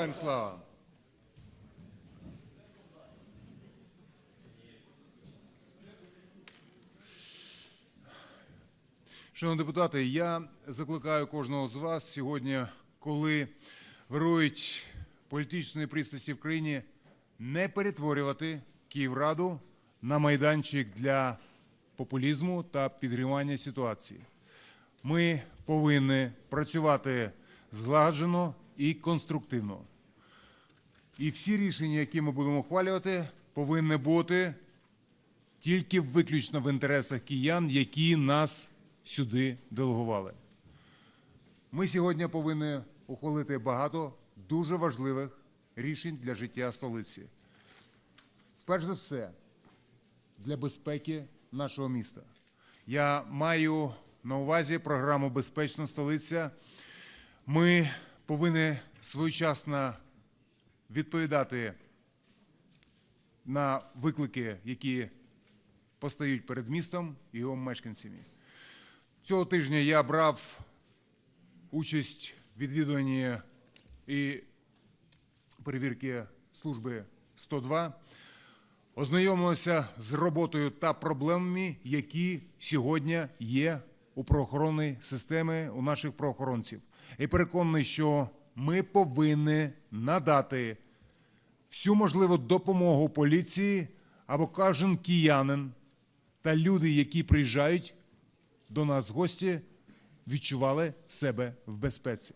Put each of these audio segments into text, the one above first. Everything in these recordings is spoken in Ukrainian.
Героям слава! Шановні депутати, я закликаю кожного з вас сьогодні, коли вирують політичні пристрасті в країні, не перетворювати Київраду на майданчик для популізму та підгрівання ситуації. Ми повинні працювати злагоджено і конструктивно. І всі рішення, які ми будемо ухвалювати, повинні бути тільки виключно в інтересах киян, які нас сюди делегували. Ми сьогодні повинні ухвалити багато дуже важливих рішень для життя столиці. Перш за все, для безпеки нашого міста. Я маю на увазі програму Безпечна столиця. Ми повинні своєчасно відповідати на виклики, які постають перед містом і його мешканцями. Цього тижня я брав участь в відвідуванні і перевірки служби 102, ознайомилися з роботою та проблемами, які сьогодні є у правоохоронній системі у наших правоохоронців. І переконаний, що ми повинні надати всю можливу допомогу поліції або кожен киянин та люди, які приїжджають до нас в гості, відчували себе в безпеці.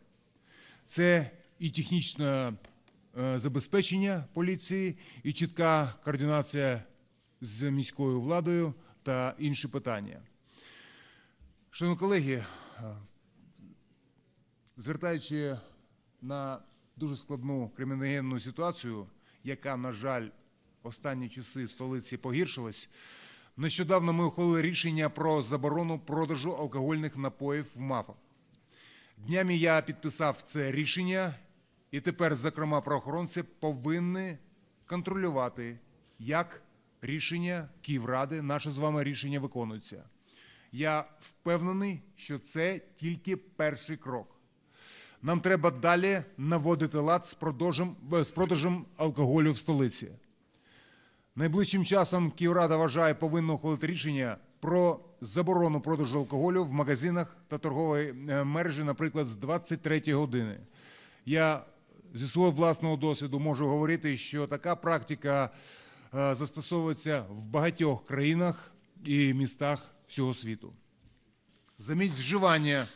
Це і технічне е, забезпечення поліції, і чітка координація з міською владою та інші питання. Шановні колеги, е, звертаючи на дуже складну криміногенну ситуацію, яка, на жаль, останні часи в столиці погіршилась, нещодавно ми ухвалили рішення про заборону продажу алкогольних напоїв в МАФах. Днями я підписав це рішення, і тепер, зокрема, правоохоронці повинні контролювати, як рішення Київради, наше з вами рішення виконується. Я впевнений, що це тільки перший крок. Нам треба далі наводити лад з продажем, з продажем алкоголю в столиці. Найближчим часом Київрада вважає повинна ухвалити рішення про заборону продажу алкоголю в магазинах та торговій е, мережі, наприклад, з 23 години. Я зі свого власного досвіду можу говорити, що така практика е, застосовується в багатьох країнах і містах всього світу. Замість вживання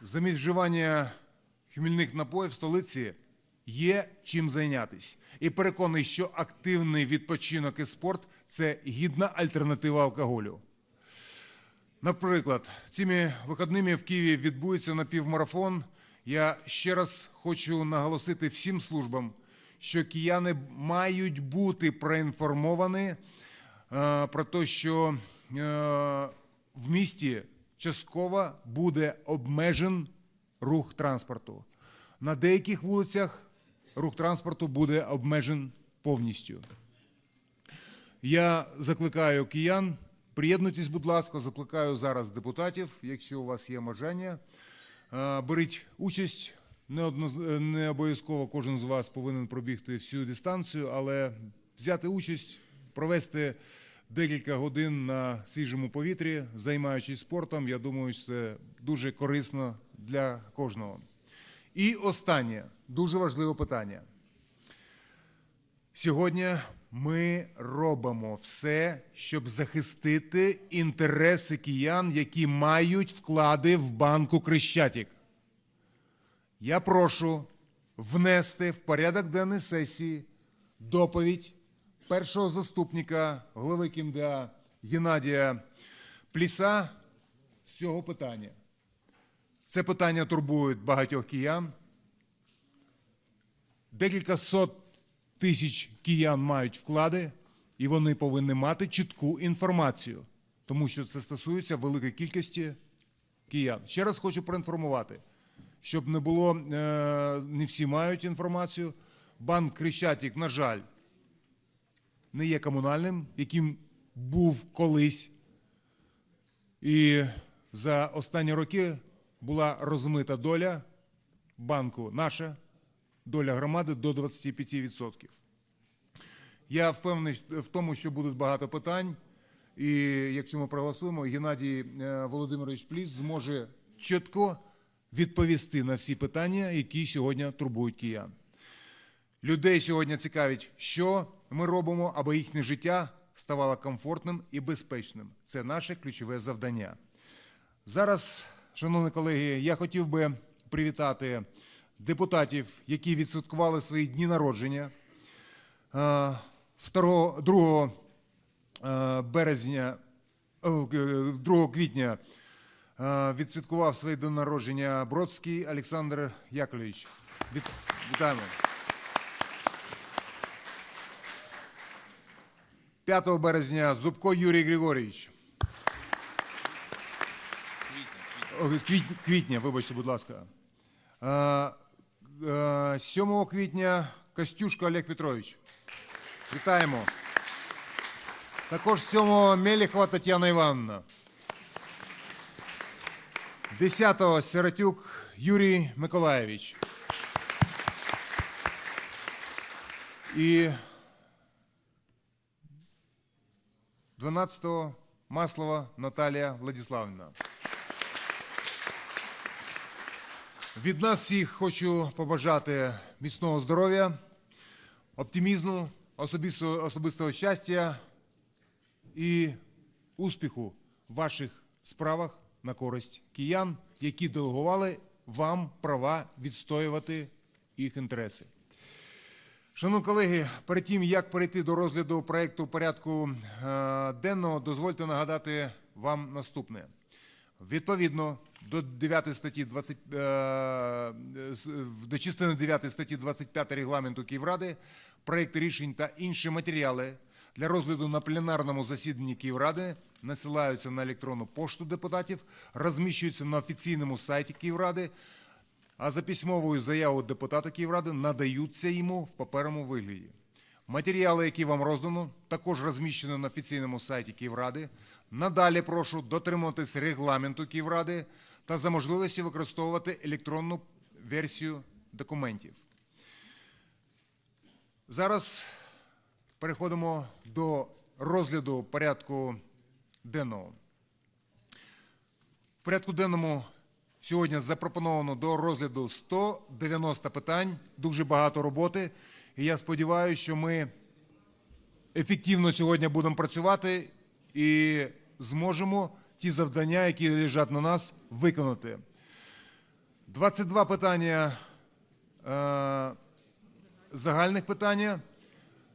замість вживання хмільних напоїв в столиці є чим зайнятися. І переконаний, що активний відпочинок і спорт це гідна альтернатива алкоголю. Наприклад, цими вихідними в Києві відбудеться напівмарафон. Я ще раз хочу наголосити всім службам, що кияни мають бути проінформовані е, про те, що е, в місті частково буде обмежен рух транспорту. На деяких вулицях рух транспорту буде обмежен повністю. Я закликаю киян, приєднуйтесь, будь ласка, закликаю зараз депутатів, якщо у вас є бажання. Беріть участь. Не, одноз... не обов'язково кожен з вас повинен пробігти всю дистанцію, але взяти участь, провести декілька годин на свіжому повітрі, займаючись спортом, я думаю, це дуже корисно для кожного. І останнє дуже важливе питання. Сьогодні ми робимо все, щоб захистити інтереси киян, які мають вклади в банку Крещатик. Я прошу внести в порядок денної сесії доповідь першого заступника голови КМДА Геннадія Пліса з цього питання. Це питання турбує багатьох киян. Декілька сот тисяч киян мають вклади, і вони повинні мати чітку інформацію, тому що це стосується великої кількості киян. Ще раз хочу проінформувати, щоб не було, е, не всі мають інформацію. Банк Крещатик, на жаль, не є комунальним, яким був колись. І за останні роки була розмита доля банку наша, доля громади до 25%. Я впевнений в тому, що будуть багато питань. І якщо ми проголосуємо, Геннадій е, Володимирович Пліс зможе чітко відповісти на всі питання, які сьогодні турбують киян. Людей сьогодні цікавить, що ми робимо, аби їхнє життя ставало комфортним і безпечним. Це наше ключове завдання. Зараз, шановні колеги, я хотів би привітати депутатів, які відсвяткували свої дні народження. Е, 2, 2 е, березня, е, 2 квітня е, відсвяткував своє день народження Бродський Олександр Яковлевич. Віт- Вітаємо. 5 березня Зубко Юрій Григорійович. О, Квітня, квітня, вибачте, будь ласка. Е, е, 7 квітня Костюшко Олег Петрович. Вітаємо. Також 7 Меліхова Тетяна Івановна. 10 Сиротюк Юрій Миколаєвич. І 12 Маслова Наталія Владиславівна. Від нас всіх хочу побажати міцного здоров'я, оптимізму, особистого щастя і успіху в ваших справах на користь киян, які делегували вам права відстоювати їх інтереси. Шановні колеги, перед тим як перейти до розгляду проекту порядку е, денного, дозвольте нагадати вам наступне. Відповідно до 9 статті 20, е, до частини 9 статті 25 регламенту Київради, проекти рішень та інші матеріали для розгляду на пленарному засіданні Київради насилаються на електронну пошту депутатів, розміщуються на офіційному сайті Київради, а за письмовою заявою депутата Київради надаються йому в паперовому вигляді. Матеріали, які вам роздано, також розміщені на офіційному сайті Київради. Надалі прошу дотримуватись регламенту Київради та за можливості використовувати електронну версію документів. Зараз переходимо до розгляду порядку денного. В порядку денному сьогодні запропоновано до розгляду 190 питань, дуже багато роботи. І я сподіваюся, що ми ефективно сьогодні будемо працювати і зможемо ті завдання, які лежать на нас, виконати. 22 питання е, загальних питання,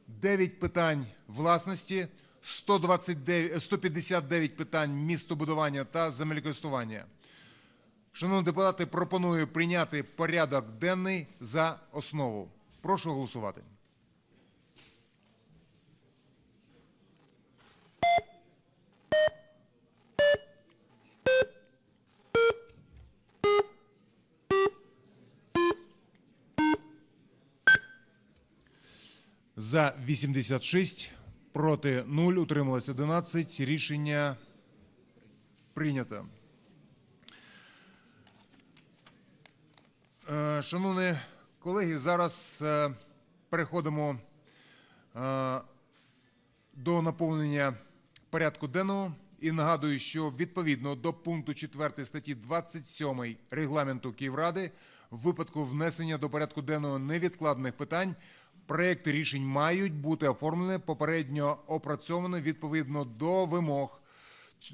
9 питань власності, 129, 159 питань містобудування та землекористування. Шановні депутати, пропоную прийняти порядок денний за основу. Прошу голосувати. За 86, проти 0, утрималось 11. Рішення прийнято. Шановні колеги, зараз е, переходимо е, до наповнення порядку денного. І нагадую, що відповідно до пункту 4 статті 27 регламенту Київради, в випадку внесення до порядку денного невідкладних питань, проекти рішень мають бути оформлені попередньо опрацьовані відповідно до вимог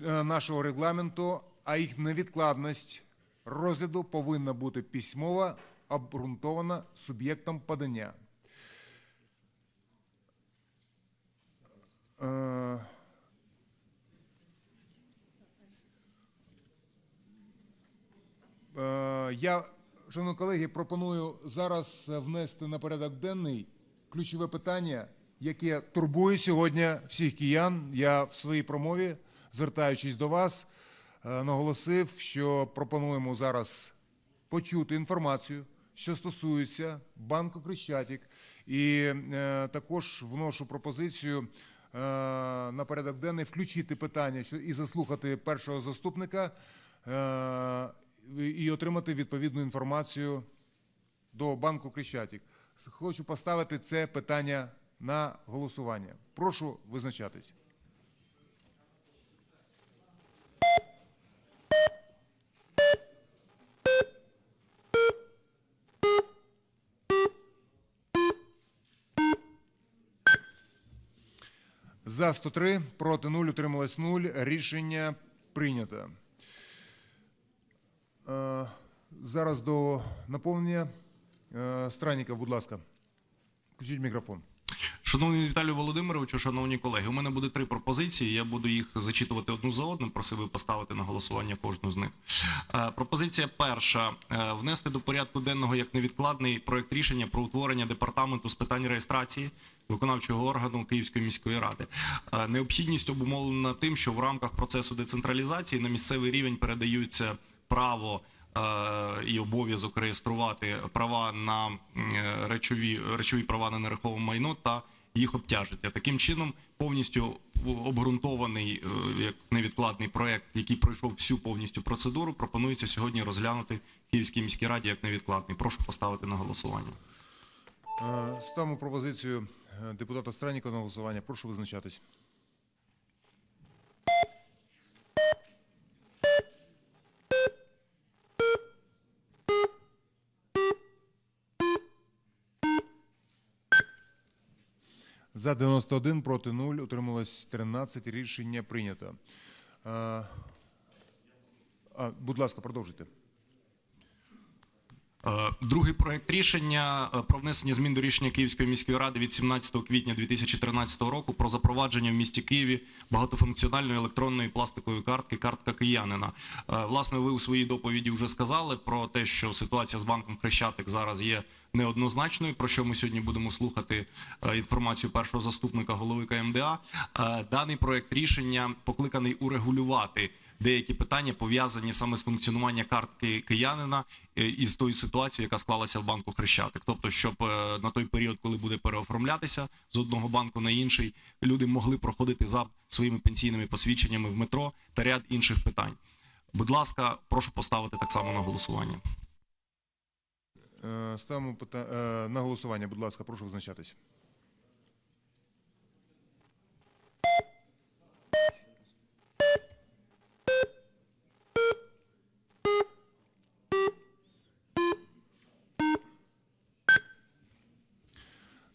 е, нашого регламенту, а їх невідкладність розгляду повинна бути письмово обґрунтована суб'єктом подання. Е, Е, Я, шановні колеги, пропоную зараз внести на порядок денний ключове питання, яке турбує сьогодні всіх киян. Я в своїй промові, звертаючись до вас, наголосив, що пропонуємо зараз почути інформацію, що стосується банку Крещатик, і е, також вношу пропозицію е, на порядок денний включити питання і заслухати першого заступника е, і отримати відповідну інформацію до банку Крещатик. Хочу поставити це питання на голосування. Прошу визначатись. За 103, проти 0, утрималось 0. Рішення прийнято. Е, Зараз до наповнення. Е, Странніков, будь ласка. Включіть мікрофон. Шановний Віталію Володимировичу, шановні колеги, у мене буде три пропозиції. Я буду їх зачитувати одну за одним. Просив би поставити на голосування кожну з них. Е, Пропозиція перша: Е, внести до порядку денного як невідкладний проект рішення про утворення департаменту з питань реєстрації виконавчого органу Київської міської ради. Е, Необхідність обумовлена тим, що в рамках процесу децентралізації на місцевий рівень передаються право і обов'язок реєструвати права на речові, речові права на нерухоме майно та їх обтяжити. Таким чином, повністю обґрунтований е, як невідкладний проект, який пройшов всю повністю процедуру, пропонується сьогодні розглянути Київській міській раді як невідкладний. Прошу поставити на голосування. Е, Ставимо пропозицію е, депутата Страннікова на голосування. Прошу визначатись. За 91, проти 0, утрималось 13. Рішення прийнято. Е, А, будь ласка, продовжуйте. Е, Другий проект рішення е, про внесення змін до рішення Київської міської ради від 17 квітня 2013 року про запровадження в місті Києві багатофункціональної електронної пластикової картки картка киянина. Е, Власне, ви у своїй доповіді вже сказали про те, що ситуація з банком Хрещатик зараз є неоднозначною, про що ми сьогодні будемо слухати інформацію першого заступника голови КМДА. Даний проект рішення покликаний урегулювати деякі питання пов'язані саме з функціонуванням картки киянина е, і з тою ситуацією, яка склалася в банку Хрещатик. Тобто, щоб е, на той період, коли буде переоформлятися з одного банку на інший, люди могли проходити за своїми пенсійними посвідченнями в метро та ряд інших питань. Будь ласка, прошу поставити так само на голосування. Е, Ставимо на голосування. Будь ласка, прошу визначатись.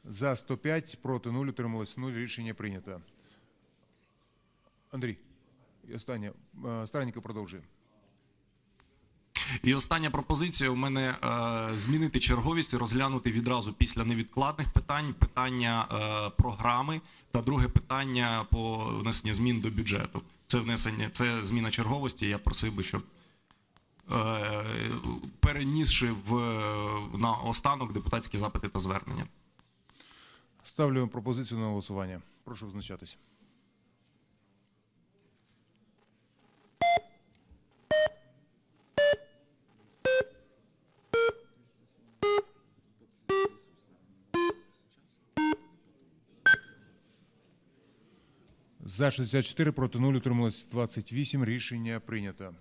За 105, проти 0, утрималось 0. Рішення прийнято. Андрій, останнє. Е, Странніков продовжує. І остання пропозиція у мене е, змінити черговість і розглянути відразу після невідкладних питань питання е, програми та друге питання по внесенню змін до бюджету. Це внесення, це зміна черговості. Я просив би, щоб е, перенісши в на останок депутатські запити та звернення. Ставлю пропозицію на голосування. Прошу визначатись. За 64, проти 0, утрималось 28. Рішення прийнято.